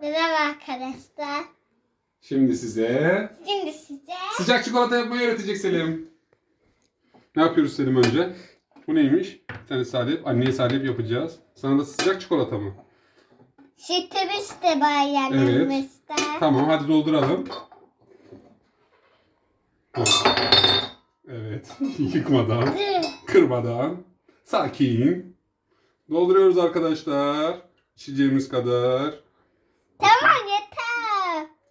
Merhaba arkadaşlar. Şimdi size Şimdi size sıcak çikolata yapmayı öğretecek Selim. Ne yapıyoruz Selim önce? Bu neymiş? Bir tane salep. Anneye salep yapacağız. Sana da sıcak çikolata mı? sütümüz de var yanımızda. Tamam hadi dolduralım. Evet. Yıkmadan, kırmadan, sakin. Dolduruyoruz arkadaşlar. İçeceğimiz kadar.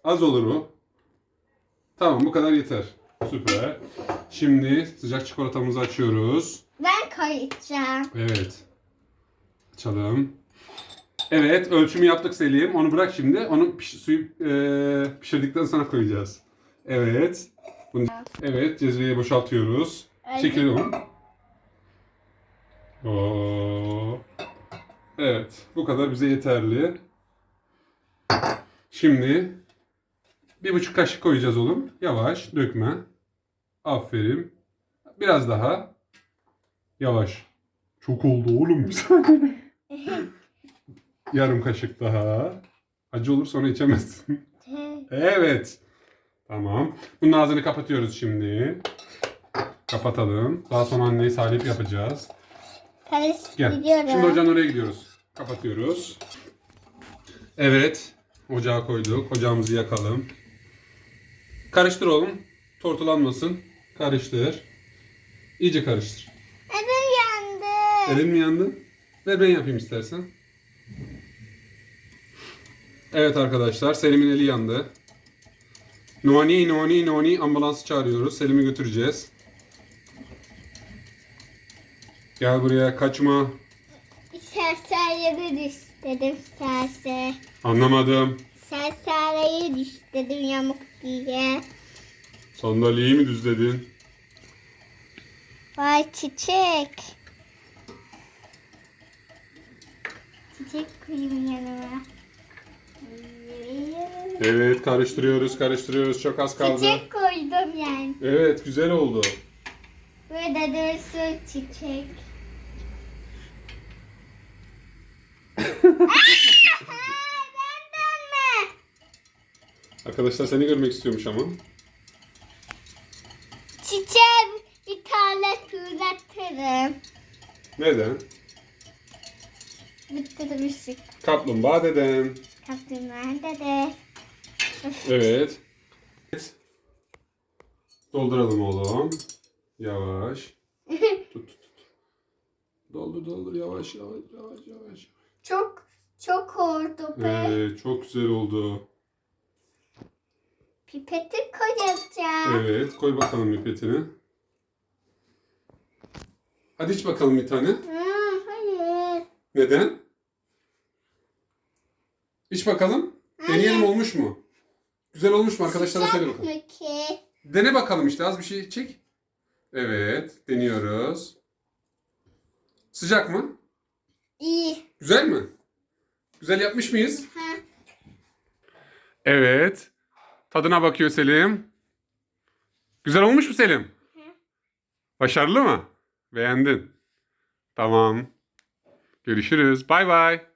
Az olur o. Tamam bu kadar yeter. Süper. Şimdi sıcak çikolatamızı açıyoruz. Ben koyacağım. Evet. Açalım. Evet ölçümü yaptık Selim. Onu bırak şimdi. Onu piş- suyu eee, pişirdikten sonra koyacağız. Evet. Bunu, evet cezveye boşaltıyoruz. Çekiyorum. Oo. Evet. Bu kadar bize yeterli. Şimdi bir buçuk kaşık koyacağız oğlum. Yavaş dökme. Aferin. Biraz daha. Yavaş. Çok oldu oğlum. Yarım kaşık daha. Acı olur sonra içemezsin. Evet. Tamam. Bunun ağzını kapatıyoruz şimdi. Kapatalım. Daha sonra anneye salep yapacağız. Gel. Karıştırıyorum. Şimdi ocağın oraya gidiyoruz. Kapatıyoruz. Evet. Ocağa koyduk. Ocağımızı yakalım. Karıştır oğlum. Tortulanmasın. Karıştır. İyice karıştır. Elim yandı. Elin mi yandı? Ver ben yapayım istersen. Evet arkadaşlar Selim'in eli yandı. Noni noni noni ambulansı çağırıyoruz. Selim'i götüreceğiz. Gel buraya kaçma. Serserleri düştüm serser. Anlamadım. Sersereyi düştüm yamuk diye. Sandalyeyi mi düzledin? Vay çiçek. Çiçek koyayım yanıma. Evet karıştırıyoruz karıştırıyoruz. Çok az kaldı. Çiçek koydum yani. Evet güzel oldu. Burada dursun çiçek. Benden mi? Arkadaşlar seni görmek istiyormuş ama. Çiçeğe bir tane fırlatırım. Neden? Bitirmişik. Kaplumbağa deden. Kaptırma dede. Evet. Evet. Dolduralım oğlum. Yavaş. Tut tut tut. Doldur doldur yavaş yavaş yavaş yavaş. Çok çok oldu be. Evet çok güzel oldu. Pipeti koyacağım. Evet koy bakalım pipetini. Hadi iç bakalım bir tane. Ha, hayır. Neden? İç bakalım. Deneyelim olmuş mu? Güzel olmuş mu arkadaşlara söyle Sıcak bakalım. mı ki? Dene bakalım işte az bir şey çek. Evet deniyoruz. Sıcak mı? İyi. Güzel mi? Güzel yapmış mıyız? Ha. Evet. Tadına bakıyor Selim. Güzel olmuş mu Selim? Başarılı mı? Beğendin. Tamam. Görüşürüz. Bay bay.